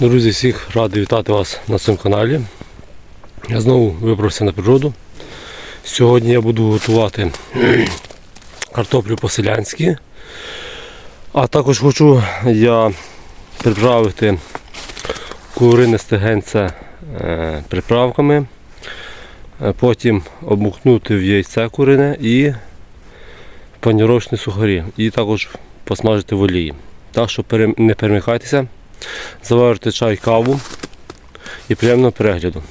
Друзі, всіх радий вітати вас на цьому каналі. Я знову вибрався на природу. Сьогодні я буду готувати картоплю по-селянськи. А також хочу я приправити курине стегенце е, приправками. Е, Потім обмукнути в яйце курине і в паніровочні сухарі. І також посмажити в олії. Так що не перемикайтеся. Заварити чай, каву і приємного перегляду.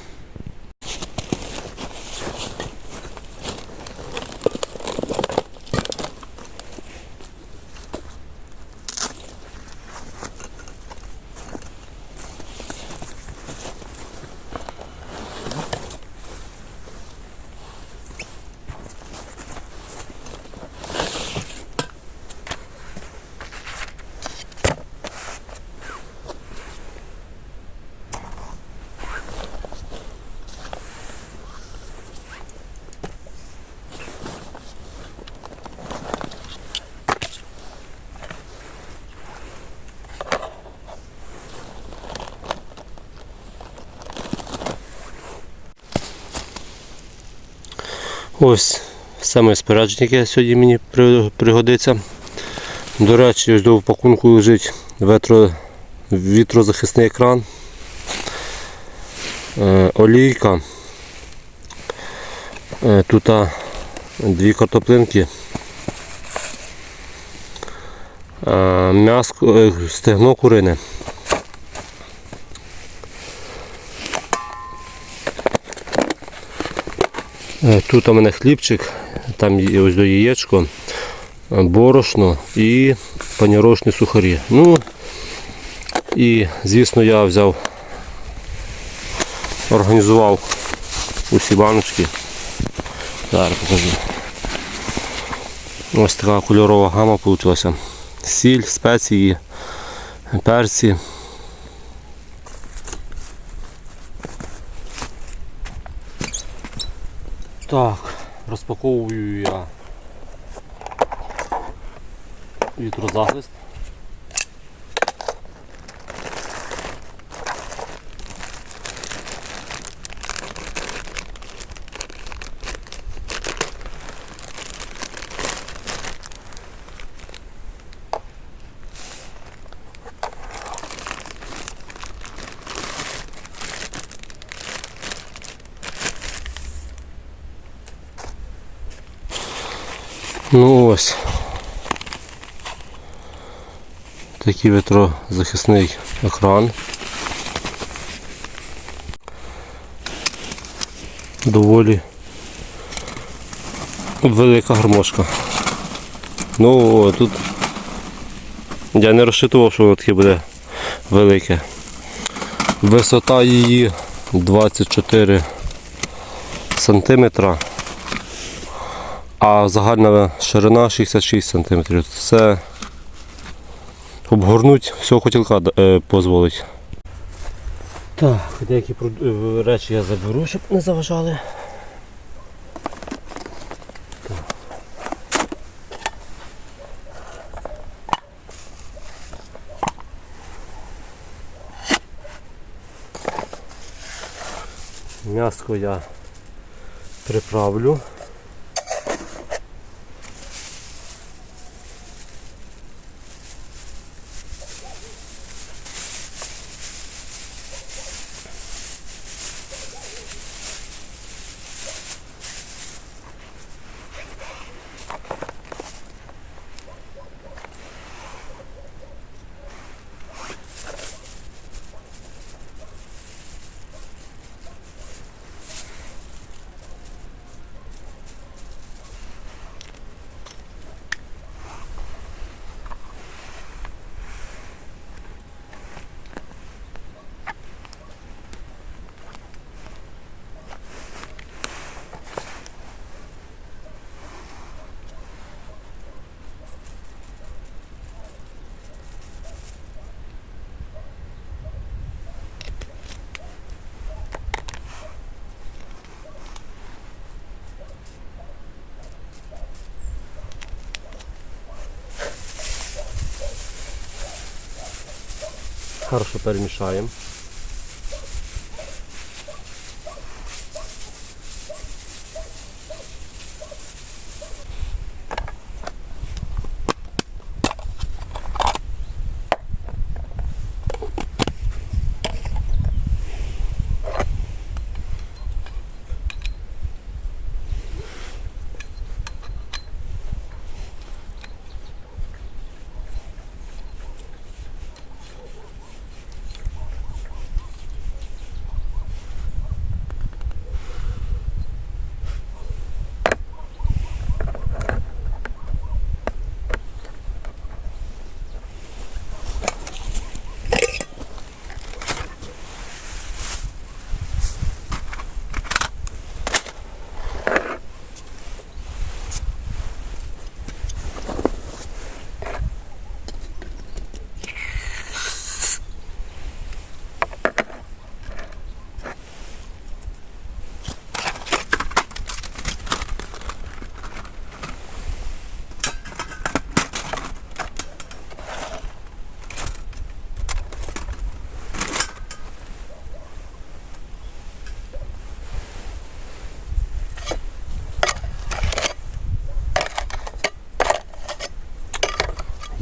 Ось саме спорядження, яке сьогодні мені пригодиться. До речі, ось до в пакунку лежить вітрозахисний екран, е, олійка. Е, Тут дві картоплинки. Е, е, стегно курине. Тут у мене хлібчик, там є ось до яєчко, е, борошно і паніровочні сухарі. Ну і звісно я взяв, організував усі баночки. Зараз покажу. Ось така кольорова гама вийшла. Сіль, спеції, перці. Так, розпаковую я вітрозахист. Ну ось. Такий вітрозахисний екран. Доволі велика гармошка. Ну тут я не розчитував, що воно таке буде велике. Висота її 24 сантиметра а загальна ширина 66 см. Це обгорнуть всього хотілка е, дозволить. Так, деякі е, речі я заберу, щоб не заважали. М'яско я приправлю. Хорошо перемішаємо.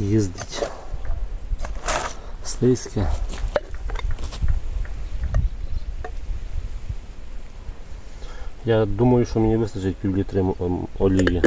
Їздить. Слизьке. Я думаю, що мені вистачить пів олії.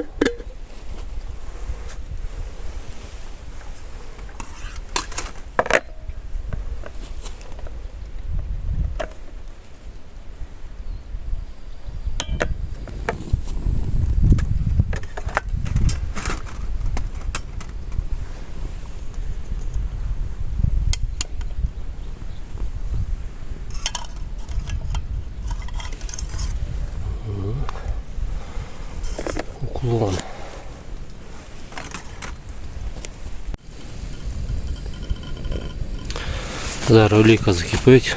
Зараз олійка закипить.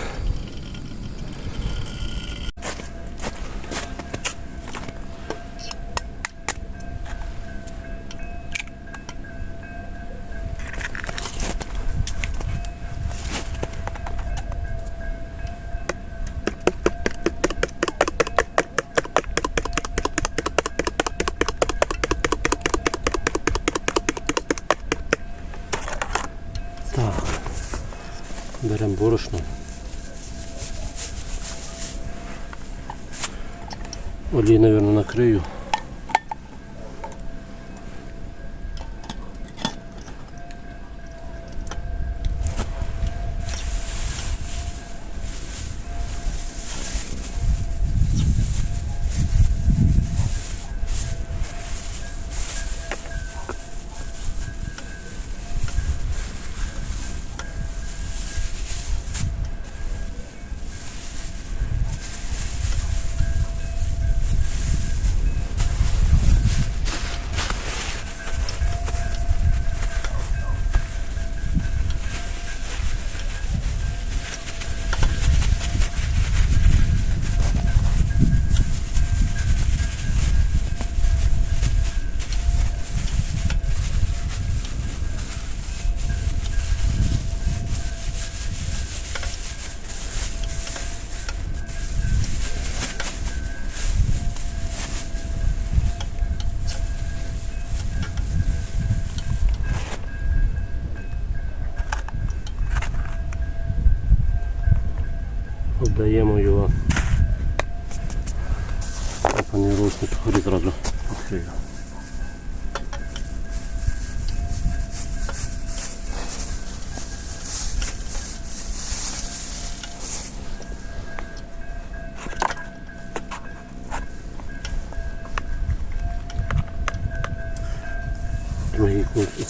Так. Беремо борошно. Олій, мабуть, накрию.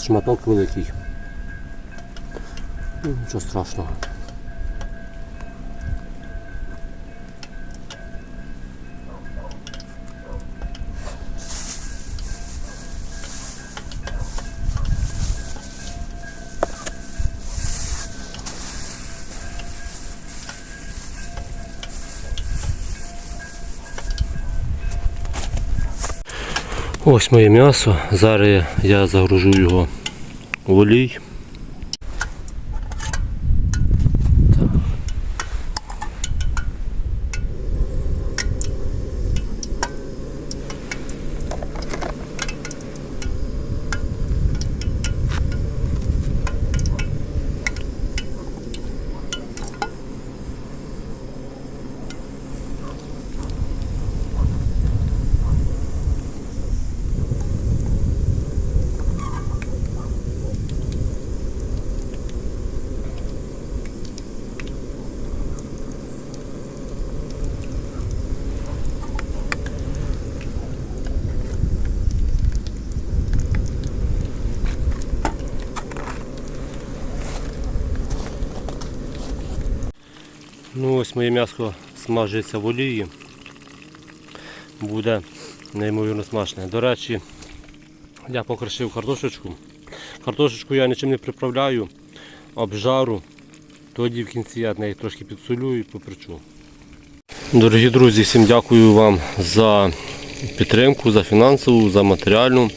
Шматок великий. Ну, Нічого страшного. Ось моє м'ясо. Зараз я загружу його в олій. Ну ось моє м'ясо смажується в олії. Буде неймовірно смачне. До речі, я покришив картошечку. Картошечку я нічим не приправляю, обжару. Тоді в кінці я неї трошки підсолю і попричу. Дорогі друзі, всім дякую вам за підтримку, за фінансову, за матеріальну.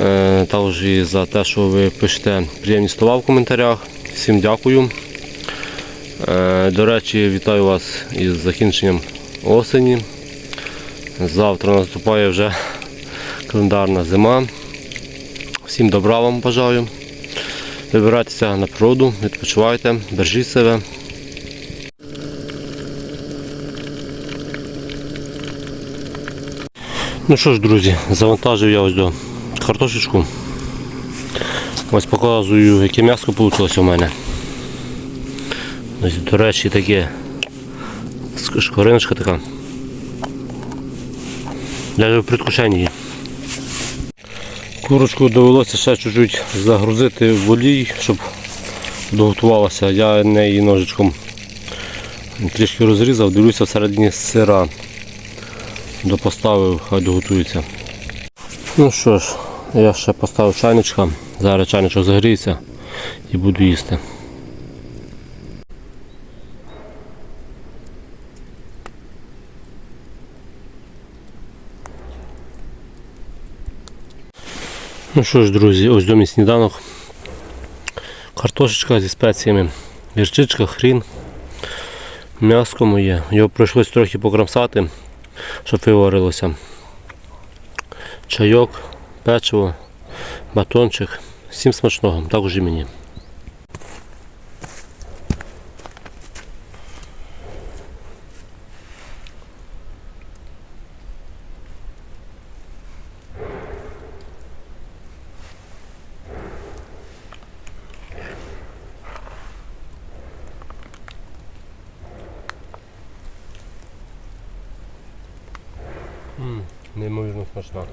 Е, Також і за те, що ви пишете приємні слова в коментарях. Всім дякую. Е, До речі, вітаю вас із закінченням осені. Завтра наступає вже календарна зима. Всім добра вам бажаю. Вибирайтеся на природу, відпочивайте, бережіть себе. Ну що ж, друзі, завантажив я ось до картошечку. Ось показую, яке м'ясо вийшло у мене. Ось, до речі, таке шкориночка така. Навіть в предвкушенні. Курочку довелося ще чуть-чуть загрузити в олій, щоб доготувалася. Я неї ножичком трішки розрізав, дивлюся всередині сира. Допоставив, хай доготується. Ну що ж, я ще поставив чайничка, зараз чайничок загріється і буду їсти. Ну що ж, друзі, ось до мій сніданок. Картошечка зі спеціями, гірчичка, хрін, м'яско моє. Його прийшлось трохи покрамсати, щоб виварилося. Чайок, печиво, батончик. Всім смачного, також і мені. Неймовірно смачна.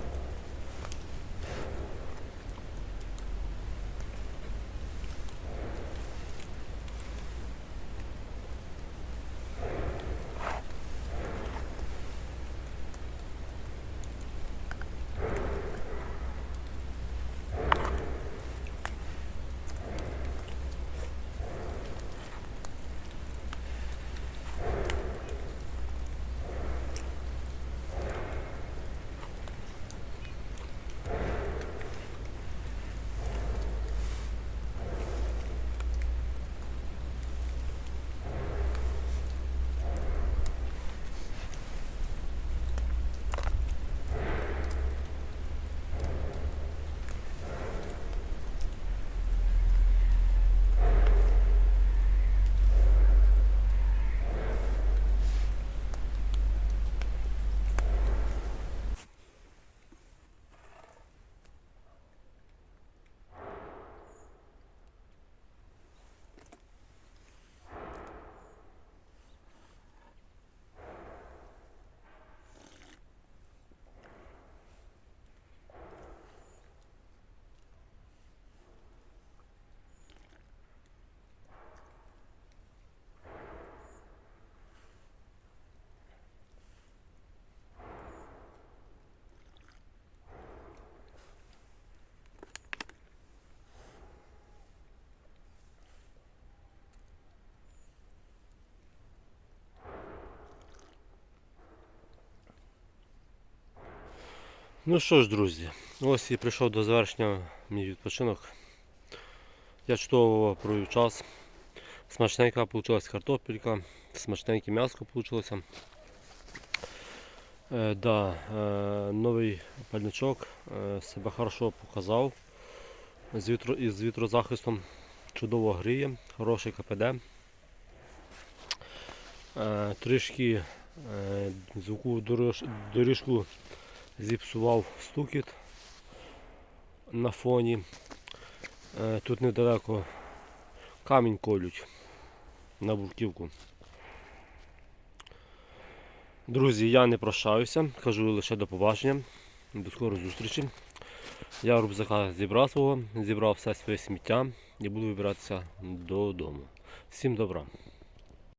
Ну що ж, друзі, ось і прийшов до завершення мій відпочинок. Я чудово провів час. Смачненька вийшла картопелька, смачненьке м'ясо вийшло. Е, да, е, новий пальничок е, себе хорошо показав з, вітро, із вітрозахистом. Чудово гріє, хороший КПД. Е, трішки е, звуку дорож, доріжку зіпсував стукіт на фоні. Е, Тут недалеко камінь колють на бурківку. Друзі, я не прощаюся, кажу лише до побачення, до скорої зустрічі. Я рюкзака зібрав свого, зібрав все своє сміття і буду вибиратися додому. Всім добра!